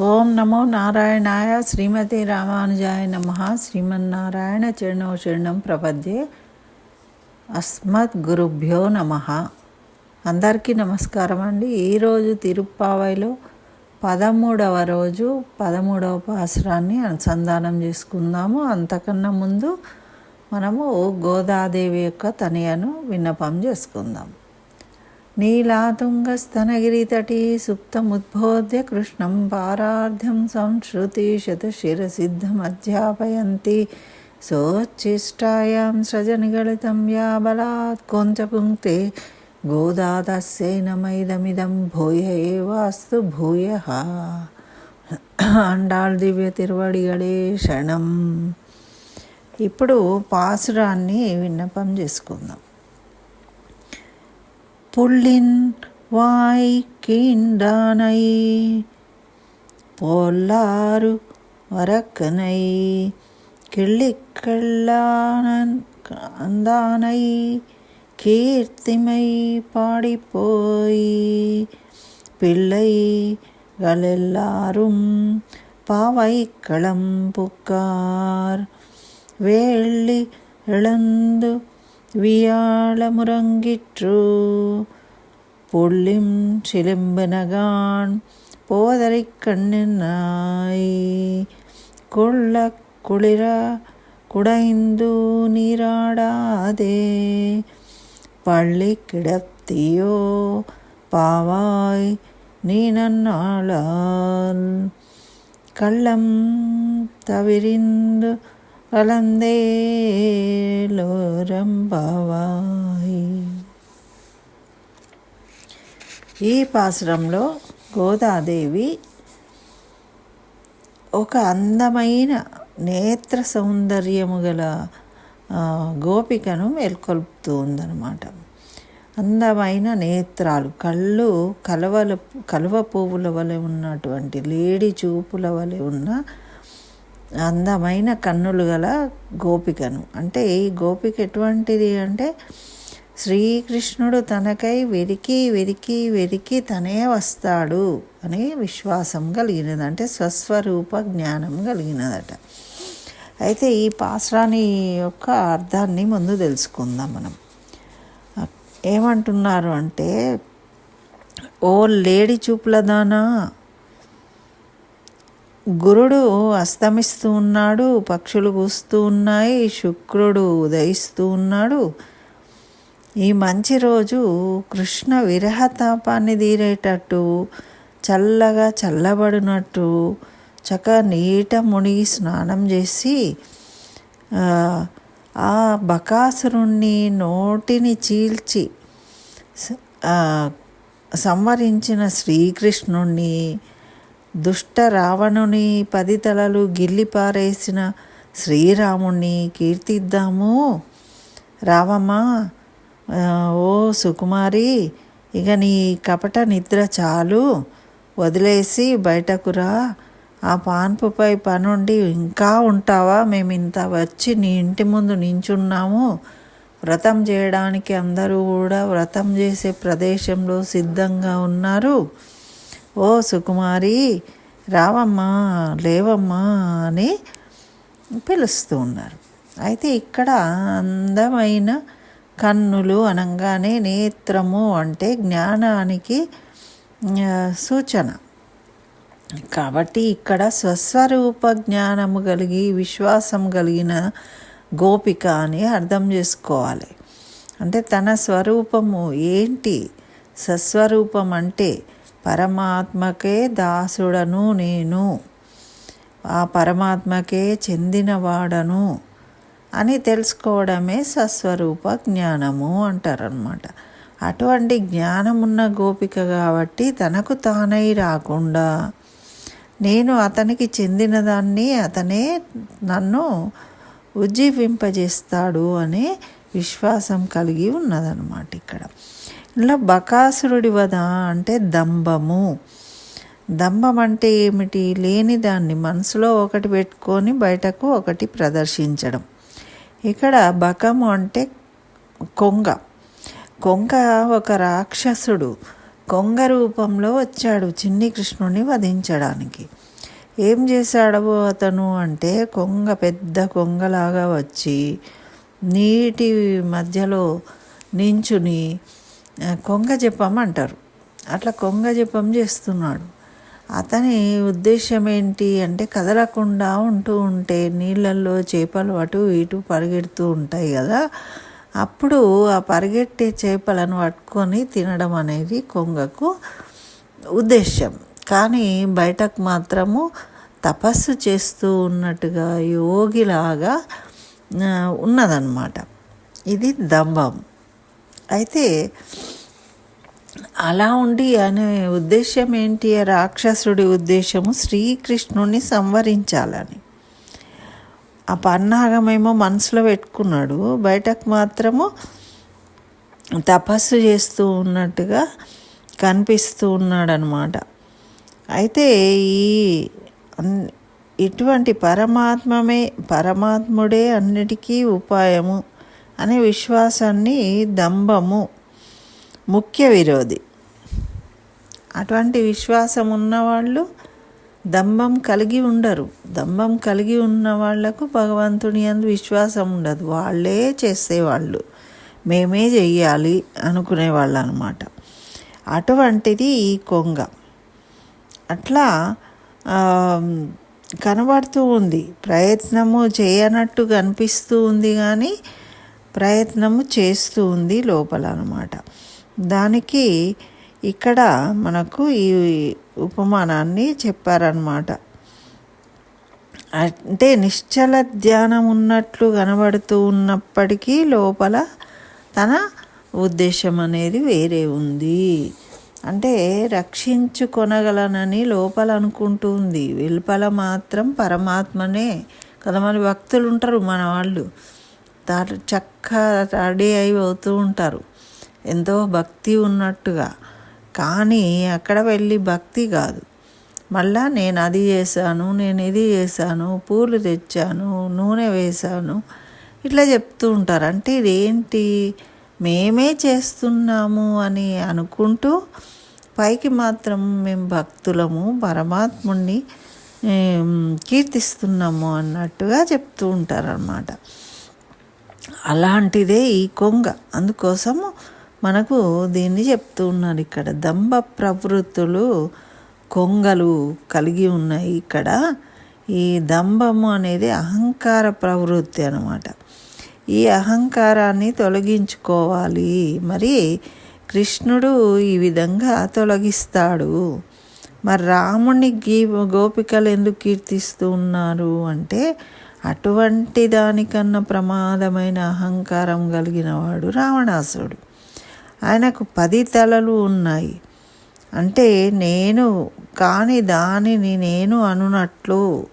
ఓం నమో నారాయణాయ శ్రీమతి రామానుజాయ నమ. శ్రీమన్నారాయణ చరణో చరణం ప్రపద్యే. అస్మద్ గురుభ్యో నమ. అందరికీ నమస్కారం అండి. ఈరోజు తిరుప్పావైలో పదమూడవ రోజు పదమూడవ పాసరాన్ని అనుసంధానం చేసుకుందాము. అంతకన్నా ముందు మనము గోదాదేవి యొక్క తనయను విన్నపం చేసుకుందాం. నీలాతుంగస్తనగిరితటీ సుప్తముద్బోధ్య కృష్ణం పారార్ధ్యం సంశ్రుతి శతశిరసిద్ధమధ్యాపయంతి సోచ్ఛిష్టాయాం సజనిగళితం యా బలాత్ కొంచపుంక్తే గోదాదస్యైనమైదమిదం భూయ ఏవాస్తు భూయ. అండాళ్ దివ్య తిరువడిగడే శరణం. ఇప్పుడు పాసురాన్ని విన్నపం చేసుకుందాం. புள்ளின் வாய் கீண்டானை பொல்லாறு வரக்கனை கிள்ளிக்கல்லானன் அந்தானை கீர்த்திமை பாடிப்போய் பிள்ளைகளெல்லாரும் பாவை களம்புக்கார் வேள்ளி இழந்து வியாழமுறங்கிற்று பொள்ளிம் சிலம்பனகான் போதரை கண்ணினாய். கொள்ள குளிர குடைந்து நீராடாதே பள்ளி கிடத்தியோ பாவாய் நீ நன்னாளான் கள்ளம் தவிரிந்து కలందేలోరంబావాయి ఈ పాసురంలో గోదాదేవి ఒక అందమైన నేత్ర సౌందర్యము గల గోపికను మేల్కొల్పుతూ ఉందన్నమాట. అందమైన నేత్రాలు కళ్ళు కలవల కలువ పువ్వుల వలె ఉన్నటువంటి లేడి చూపుల వలె ఉన్న అందమైన కన్నులు గల గోపికను. అంటే ఈ గోపిక ఎటువంటిది అంటే శ్రీకృష్ణుడు తనకై వెరికి వెరికి వెరికి తనే వస్తాడు అని విశ్వాసం కలిగినది. అంటే స్వస్వరూప జ్ఞానం కలిగినదట. అయితే ఈ పాశ్రాని యొక్క అర్థాన్ని ముందు తెలుసుకుందాం మనం. ఏమంటున్నారు అంటే ఓ లేడి చూపులదానా గురుడు అస్తమిస్తూ ఉన్నాడు పక్షులు కూస్తూ ఉన్నాయి శుక్రుడు ఉదయిస్తూ ఉన్నాడు. ఈ మంచి రోజు కృష్ణ విరహతాపాన్ని తీరేటట్టు చల్లగా చల్లబడినట్టు చక్క నీట మునిగి స్నానం చేసి ఆ బకాసురుణ్ణి నోటిని చీల్చి సంవరించిన శ్రీకృష్ణుణ్ణి దుష్ట రావణుని పది తలలు గిల్లిపారేసిన శ్రీరాముణ్ణి కీర్తిద్దాము. రావమ్మా ఓ సుకుమారి ఇక నీ కపట నిద్ర చాలు. వదిలేసి బయటకు రా. ఆ పాన్పుపై పనుండి ఇంకా ఉంటావా? మేము ఇంత వచ్చి నీ ఇంటి ముందు నించున్నాము. వ్రతం చేయడానికి అందరూ కూడా వ్రతం చేసే ప్రదేశంలో సిద్ధంగా ఉన్నారు. ఓ సుకుమారి రావమ్మా లేవమ్మా అని పిలుస్తూ ఉన్నారు. అయితే ఇక్కడ అందమైన కన్నులు అనగానే నేత్రము అంటే జ్ఞానానికి సూచన. కాబట్టి ఇక్కడ స్వస్వరూప జ్ఞానము కలిగి విశ్వాసం కలిగిన గోపిక అని అర్థం చేసుకోవాలి. అంటే తన స్వరూపము ఏంటి? సస్వరూపం అంటే పరమాత్మకే దాసుడను నేను. ఆ పరమాత్మకే చెందినవాడను అని తెలుసుకోవడమే సస్వరూప జ్ఞానము అంటారనమాట అటువంటి జ్ఞానమున్న గోపిక కాబట్టి తనకు తానై రాకుండా నేను అతనికి చెందినదాన్ని అతనే నన్ను ఉజ్జీవింపజేస్తాడు అనే విశ్వాసం కలిగి ఉన్నదన్నమాట ఇక్కడ. ఇలా బకాసురుడి వద అంటే దంభము. దంభం అంటే ఏమిటి? లేని దాన్ని మనసులో ఒకటి పెట్టుకొని బయటకు ఒకటి ప్రదర్శించడం. ఇక్కడ బకము అంటే కొంగ. కొంగ ఒక రాక్షసుడు. కొంగ రూపంలో వచ్చాడు చిన్ని కృష్ణుని వధించడానికి. ఏం చేశాడు అతను అంటే కొంగ పెద్ద కొంగలాగా వచ్చి నీటి మధ్యలో నించుని కొంగ జపం అంటారు. అట్లా కొంగ జపం చేస్తున్నాడు. అతని ఉద్దేశం ఏంటి అంటే కదలకుండా ఉంటూ ఉంటే నీళ్ళల్లో చేపలు అటు ఇటు పరిగెడుతూ ఉంటాయి కదా. అప్పుడు ఆ పరిగెట్టే చేపలను పట్టుకొని తినడం అనేది కొంగకు ఉద్దేశం కానీ బయటకు మాత్రము తపస్సు చేస్తూ ఉన్నట్టుగా యోగిలాగా ఉన్నదన్నమాట. ఇది దంభం. అయితే అలా ఉండి అనే ఉద్దేశం ఏంటి? రాక్షసుడి ఉద్దేశము శ్రీకృష్ణుణ్ణి సంవరించాలని. ఆ పన్నాగమేమో మనసులో పెట్టుకున్నాడు. బయటకు మాత్రము తపస్సు చేస్తూ ఉన్నట్టుగా కనిపిస్తూ ఉన్నాడనమాట అయితే ఈ ఇటువంటి పరమాత్మమే పరమాత్ముడే అన్నిటికీ ఉపాయము. అనే విశ్వాసాన్ని దంభము ముఖ్య విరోధి. అటువంటి విశ్వాసం ఉన్నవాళ్ళు దంభం కలిగి ఉండరు. దంభం కలిగి ఉన్న వాళ్ళకు భగవంతుని అందు విశ్వాసం ఉండదు. వాళ్ళే చేసేవాళ్ళు. మేమే చెయ్యాలి అనుకునేవాళ్ళు అనమాట అటువంటిది ఈ కొంగ. అట్లా కనబడుతూ ఉంది. ప్రయత్నము చేయనట్టు కనిపిస్తూ ఉంది కానీ ప్రయత్నము చేస్తూ ఉంది లోపల అనమాట దానికి ఇక్కడ మనకు ఈ ఉపమానాన్ని చెప్పారనమాట అంటే నిశ్చల ధ్యానం ఉన్నట్లు కనబడుతూ ఉన్నప్పటికీ లోపల తన ఉద్దేశం అనేది వేరే ఉంది. అంటే రక్షించుకొనగలనని లోపల అనుకుంటూ ఉంది. వెలుపల మాత్రం పరమాత్మనే కదా మన భక్తులు ఉంటారు మన వాళ్ళు. చక్క రెడీ అయి అవుతూ ఉంటారు. ఎంతో భక్తి ఉన్నట్టుగా. కానీ అక్కడ వెళ్ళి భక్తి కాదు. మళ్ళా నేను అది చేశాను నేను ఇది చేశాను పూలు తెచ్చాను నూనె వేశాను. ఇట్లా చెప్తూ ఉంటారు. అంటే ఇదేంటి? మేమే చేస్తున్నాము అని అనుకుంటూ పైకి మాత్రం మేము భక్తులము పరమాత్ముణ్ణి కీర్తిస్తున్నాము అన్నట్టుగా చెప్తూ ఉంటారనమాట అలాంటిదే ఈ కొంగ. అందుకోసము మనకు దీన్ని చెప్తూ ఉన్నారు ఇక్కడ. దంభ ప్రవృత్తులు కొంగలు కలిగి ఉన్నాయి ఇక్కడ. ఈ దంభము అనేది అహంకార ప్రవృత్తి అనమాట ఈ అహంకారాన్ని తొలగించుకోవాలి. మరి కృష్ణుడు ఈ విధంగా తొలగిస్తాడు. మరి రాముణ్ణి గీ గోపికలు ఎందుకు కీర్తిస్తూ ఉన్నారు అంటే అటువంటి దానికన్నా ప్రమాదమైన అహంకారం కలిగిన వాడు రావణాసుడు ఆయనకు పది తలలు ఉన్నాయి. అంటే నేను కాని దానిని నేను అనునట్లు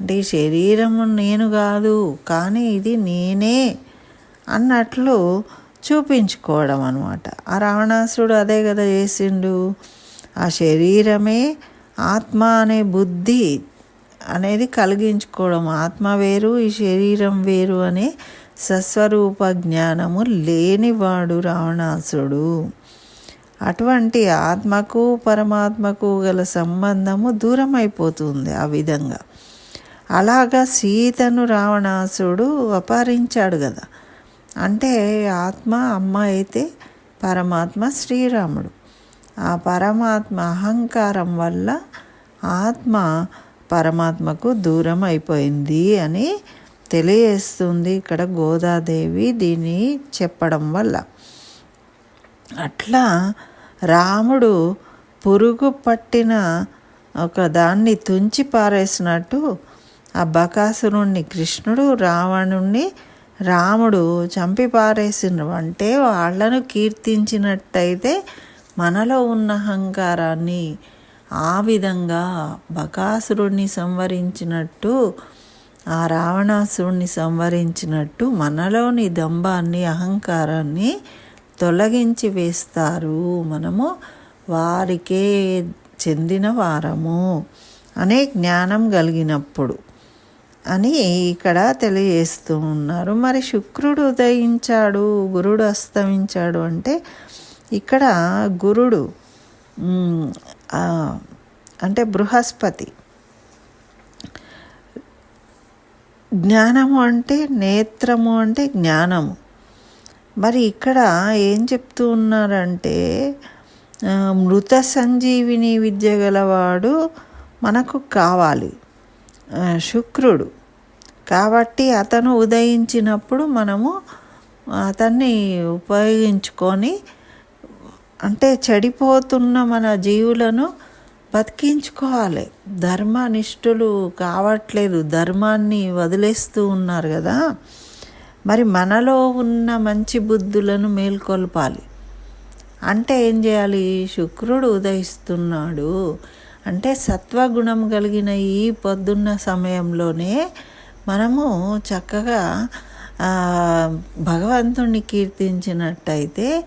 అంటే శరీరము నేను కాదు కానీ ఇది నేనే అన్నట్లు చూపించుకోవడం అనమాట ఆ రావణాసుడు అదే కదా చేసిండు. ఆ శరీరమే ఆత్మ అనే బుద్ధి అనేది కలిగించుకోవడం. ఆత్మ వేరు ఈ శరీరం వేరు అనే సస్వరూప జ్ఞానము లేనివాడు రావణాసుడు అటువంటి ఆత్మకు పరమాత్మకు గల సంబంధము దూరం అయిపోతుంది ఆ విధంగా. అలాగా సీతను రావణాసుడు అపహరించాడు కదా. అంటే ఆత్మ అమ్మ అయితే పరమాత్మ శ్రీరాముడు. ఆ పరమాత్మ అహంకారం వల్ల ఆత్మ పరమాత్మకు దూరం అయిపోయింది అని తెలియజేస్తుంది ఇక్కడ గోదాదేవి దీన్ని చెప్పడం వల్ల. అట్లా రాముడు పురుగు పట్టిన ఒక దాన్ని తుంచి పారేసినట్టు ఆ బకాసురుణ్ణి కృష్ణుడు రావణుణ్ణి రాముడు చంపి పారేసిన అంటే వాళ్ళను కీర్తించినట్టయితే మనలో ఉన్న అహంకారాన్ని ఆ విధంగా బకాసురుణ్ణి సంవరించినట్టు ఆ రావణాసురుణ్ణి సంవరించినట్టు మనలోని దంభాన్ని అహంకారాన్ని తొలగించి వేస్తారు. మనము వారికే చెందిన వారము అనే జ్ఞానం కలిగినప్పుడు అని ఇక్కడ తెలియజేస్తూ ఉన్నారు. మరి శుక్రుడు ఉదయించాడు గురుడు అస్తమించాడు అంటే ఇక్కడ గురుడు అంటే బృహస్పతి. జ్ఞానము అంటే నేత్రము అంటే జ్ఞానము. మరి ఇక్కడ ఏం చెప్తూ ఉన్నారంటే మృత సంజీవిని విద్య గలవాడు మనకు కావాలి. శుక్రుడు. కాబట్టి అతను ఉదయించినప్పుడు మనము అతన్ని ఉపయోగించుకొని అంటే చెడిపోతున్న మన జీవులను బతికించుకోవాలి. ధర్మనిష్ఠులు కావట్లేదు. ధర్మాన్ని వదిలేస్తూ ఉన్నారు కదా. మరి మనలో ఉన్న మంచి బుద్ధులను మేల్కొల్పాలి. అంటే ఏం చేయాలి? శుక్రుడు ఉదయిస్తున్నాడు. అంటే సత్వగుణం కలిగిన ఈ పొద్దున్న సమయంలోనే మనము చక్కగా భగవంతుణ్ణి కీర్తించినట్టయితే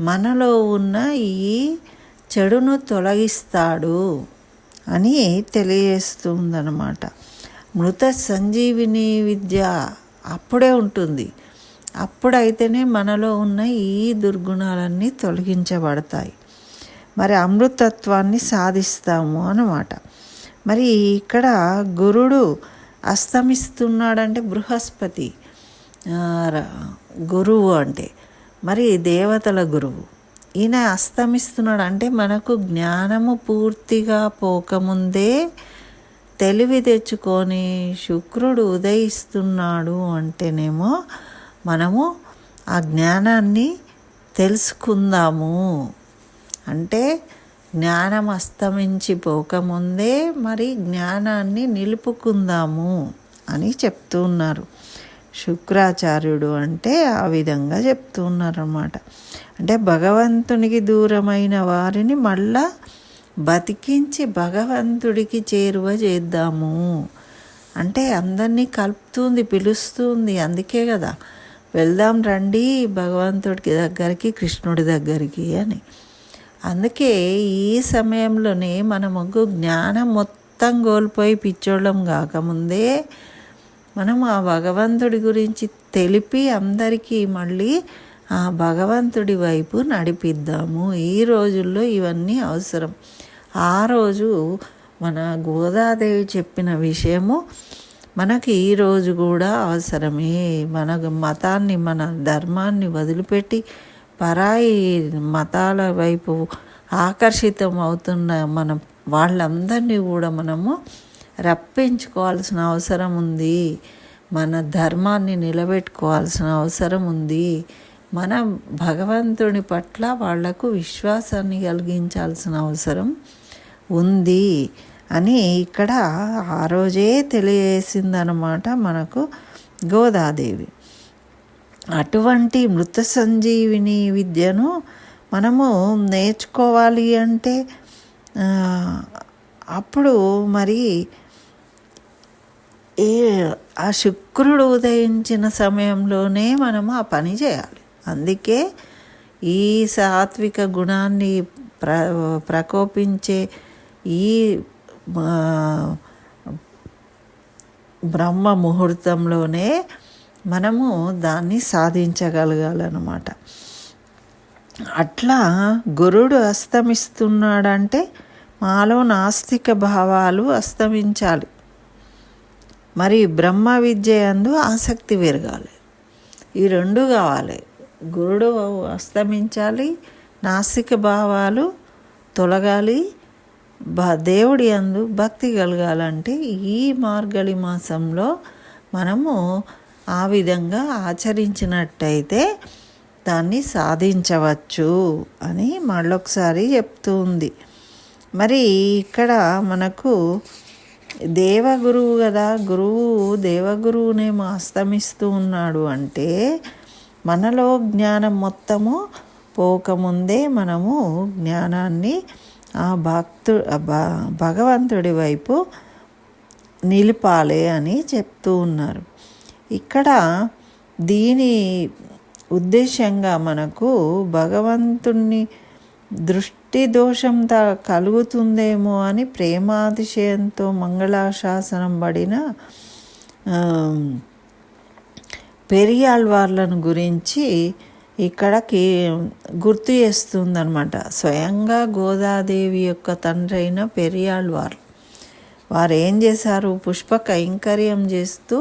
మనలో ఉన్న ఈ చెడును తొలగిస్తాడు అని తెలియజేస్తుందన్నమాట. మృత సంజీవిని విద్య అప్పుడే ఉంటుంది. అప్పుడైతేనే మనలో ఉన్న ఈ దుర్గుణాలన్నీ తొలగించబడతాయి. మరి అమృతత్వాన్ని సాధిస్తాము అన్నమాట. మరి ఇక్కడ గురుడు అస్తమిస్తున్నాడంటే బృహస్పతి గురువు అంటే. మరి దేవతల గురువు. ఈయన అస్తమిస్తున్నాడు అంటే మనకు జ్ఞానము పూర్తిగా పోకముందే తెలివి తెచ్చుకొని శుక్రుడు ఉదయిస్తున్నాడు అంటేనేమో మనము ఆ జ్ఞానాన్ని తెలుసుకుందాము. అంటే జ్ఞానం అస్తమించిపోకముందే మరి జ్ఞానాన్ని నిలుపుకుందాము అని చెప్తూ ఉన్నారు. శుక్రాచార్యుడు అంటే ఆ విధంగా చెప్తూ ఉన్నారన్నమాట. అంటే భగవంతునికి దూరమైన వారిని మళ్ళా బతికించి భగవంతుడికి చేరువ చేద్దాము. అంటే అందరినీ కలుపుతుంది పిలుస్తుంది అందుకే కదా. వెళ్దాం రండి భగవంతుడికి దగ్గరికి కృష్ణుడి దగ్గరికి అని. అందుకే ఈ సమయంలోనే మన ముగ్గు జ్ఞానం మొత్తం కోల్పోయి పిచ్చోళ్ళం కాకముందే మనం ఆ భగవంతుడి గురించి తెలిపి అందరికీ మళ్ళీ ఆ భగవంతుడి వైపు నడిపిద్దాము. ఈ రోజుల్లో ఇవన్నీ అవసరం. ఆ రోజు మన గోదాదేవి చెప్పిన విషయము మనకి ఈ రోజు కూడా అవసరమే. మన మతాన్ని మన ధర్మాన్ని వదిలిపెట్టి పరాయి మతాల వైపు ఆకర్షితం అవుతున్న మన వాళ్ళందరినీ కూడా మనము రప్పించుకోవాల్సిన అవసరం ఉంది. మన ధర్మాన్ని నిలబెట్టుకోవాల్సిన అవసరం ఉంది. మన భగవంతుని పట్ల వాళ్ళకు విశ్వాసాన్ని కలిగించాల్సిన అవసరం ఉంది అని ఇక్కడ ఆ రోజే తెలియజేసిందనమాట మనకు గోదాదేవి. అటువంటి మృత సంజీవిని విద్యను మనము నేర్చుకోవాలి అంటే అప్పుడు మరి ఏ ఆ శుక్రుడు ఉదయించిన సమయంలోనే మనము ఆ పని చేయాలి. అందుకే ఈ సాత్విక గుణాన్ని ప్ర ప్రకోపించే ఈ బ్రహ్మ ముహూర్తంలోనే మనము దాన్ని సాధించగలగాలన్నమాట. అట్లా గురుడు అస్తమిస్తున్నాడంటే మాలో నాస్తిక భావాలు అస్తమించాలి. మరి బ్రహ్మ విద్య అందు ఆసక్తి పెరగాలి. ఈ రెండు కావాలి. గురుడు అస్తమించాలి నాస్తిక భావాలు తొలగాలి బ దేవుడి అందు భక్తి కలగాలంటే ఈ మార్గళి మాసంలో మనము ఆ విధంగా ఆచరించినట్టయితే దాన్ని సాధించవచ్చు అని మళ్ళొకసారి చెప్తూ ఉంది. మరి ఇక్కడ మనకు దేవగురువు కదా గురువు దేవగురువునేమో అస్తమిస్తూ ఉన్నాడు అంటే మనలో జ్ఞానం మొత్తము పోకముందే మనము జ్ఞానాన్ని ఆ భక్తు భగవంతుడి వైపు నిలిపాలి అని చెప్తూ ఉన్నారు. ఇక్కడ దీని ఉద్దేశంగా మనకు భగవంతుణ్ణి దృష్టి దోషం త కలుగుతుందేమో అని ప్రేమాతిశయంతో మంగళాశాసనం పడిన పెరియాళ్వార్లను గురించి ఇక్కడకి గుర్తు చేస్తుందనమాట స్వయంగా గోదాదేవి యొక్క తండ్రి అయిన పెరియాళ్వార్. వారు ఏం చేశారు? పుష్ప కైంకర్యం చేస్తూ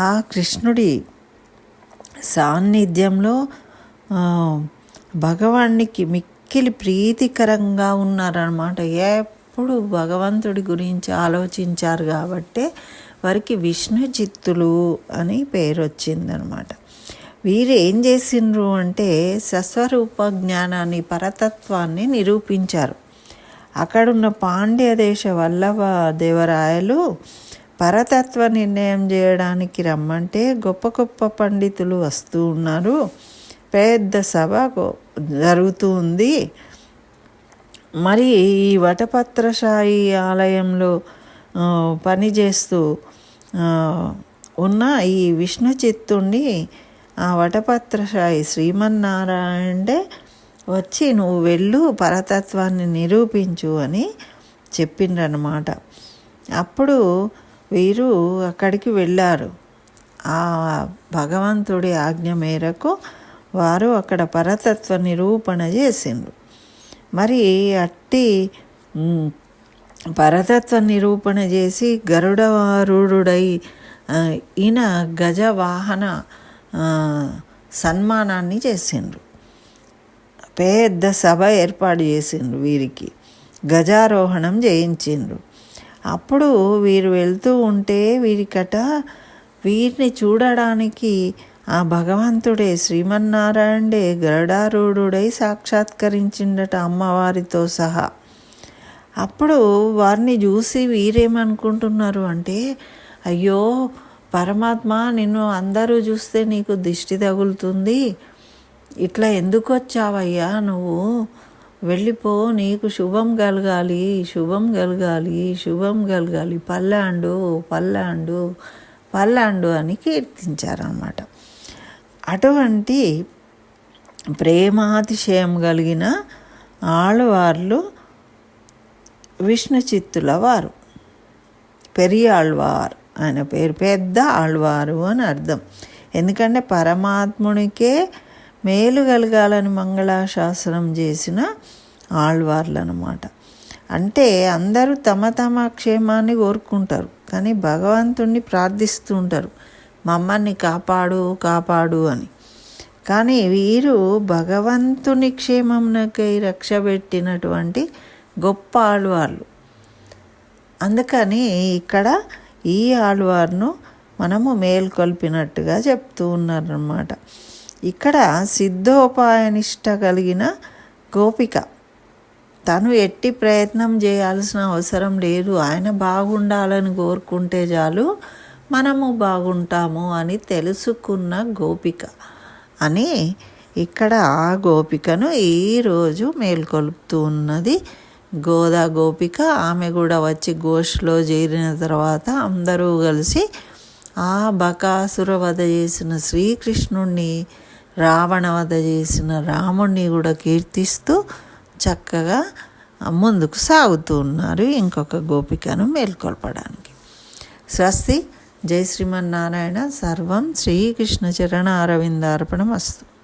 ఆ కృష్ణుడి సాన్నిధ్యంలో ఆ, మిక్ మిక్కిలి ప్రీతికరంగా ఉన్నారనమాట ఎప్పుడు భగవంతుడి గురించి ఆలోచించారు కాబట్టే వారికి విష్ణు చిత్తులు అని పేరు వచ్చిందనమాట వీరు ఏం చేసిండ్రు అంటే సస్వరూప జ్ఞానాన్ని పరతత్వాన్ని నిరూపించారు. అక్కడున్న పాండ్య దేశ వల్లభ దేవరాయలు పరతత్వ నిర్ణయం చేయడానికి రమ్మంటే గొప్ప గొప్ప పండితులు వస్తూ ఉన్నారు. పెద్ద సభ జరుగుతూ ఉంది మరి ఈ వటపత్రశాయి ఆలయంలో పనిచేస్తూ ఉన్న ఈ విష్ణు చిత్తుణ్ణి ఆ వటపత్రశాయి శ్రీమన్నారాయణే వచ్చి నువ్వు వెళ్ళు పరతత్వాన్ని నిరూపించు అని చెప్పిండ్రనమాట అప్పుడు వీరు అక్కడికి వెళ్ళారు. ఆ భగవంతుడి ఆజ్ఞ మేరకు వారు అక్కడ పరతత్వ నిరూపణ చేసిండ్రు. మరి అట్టి పరతత్వ నిరూపణ చేసి గరుడవారుడై ఈయన గజవాహన సన్మానాన్ని చేసిండ్రు. పెద్ద సభ ఏర్పాటు చేసిండ్రు వీరికి. గజారోహణం చేయించిండ్రు. అప్పుడు వీరు వెళ్తూ ఉంటే వీరికట వీరిని చూడడానికి ఆ భగవంతుడే శ్రీమన్నారాయణుడే గరుడారూఢుడై సాక్షాత్కరించిండట అమ్మవారితో సహా. అప్పుడు వారిని చూసి వీరేమనుకుంటున్నారు అంటే అయ్యో పరమాత్మ నిన్ను అందరూ చూస్తే నీకు దిష్టి తగులుతుంది. ఇట్లా ఎందుకు వచ్చావయ్యా నువ్వు? వెళ్ళిపో నీకు శుభం కలగాలి శుభం కలగాలి శుభం కలగాలి. పల్లాండు పల్లాండు పల్లాండు అని కీర్తించారన్నమాట. అటువంటి ప్రేమాతిశయం కలిగిన ఆళ్వార్లు విష్ణు చిత్తుల వారు పెరియాళ్వార్ ఆయన పేరు పెద్ద ఆళ్వారు అని అర్థం. ఎందుకంటే పరమాత్మునికే మేలు కలగాలని మంగళాశాసనం చేసిన ఆళ్వార్లు అనమాట అంటే అందరూ తమ తమ క్షేమాన్ని కోరుకుంటారు కానీ భగవంతుణ్ణి ప్రార్థిస్తూ ఉంటారు. మమ్మల్ని కాపాడు కాపాడు అని. కానీ వీరు భగవంతుని క్షేమంకై రక్షపెట్టినటువంటి గొప్ప ఆళ్వార్లు. అందుకని ఇక్కడ ఈ ఆళ్వార్ను మనము మేల్కొల్పినట్టుగా చెప్తూ ఉన్నారన్నమాట. ఇక్కడ సిద్ధోపాయనిష్ట కలిగిన గోపిక. తను ఎట్టి ప్రయత్నం చేయాల్సిన అవసరం లేదు. ఆయన బాగుండాలని కోరుకుంటే చాలు. మనము బాగుంటాము అని తెలుసుకున్న గోపిక. అని ఇక్కడ ఆ గోపికను ఈరోజు మేల్కొల్పుతూ ఉన్నది గోదా గోపిక. ఆమె కూడా వచ్చి గోష్లో చేరిన తర్వాత అందరూ కలిసి ఆ బకాసుర వధ చేసిన శ్రీకృష్ణుణ్ణి రావణ వధ చేసిన రాముణ్ణి కూడా కీర్తిస్తూ చక్కగా ముందుకు సాగుతూ ఉన్నారు ఇంకొక గోపికను మేల్కొల్పడానికి. స్వస్తి జై శ్రీమన్నారాయణ. సర్వం శ్రీకృష్ణ చరణ అరవిందార్పణం అస్తు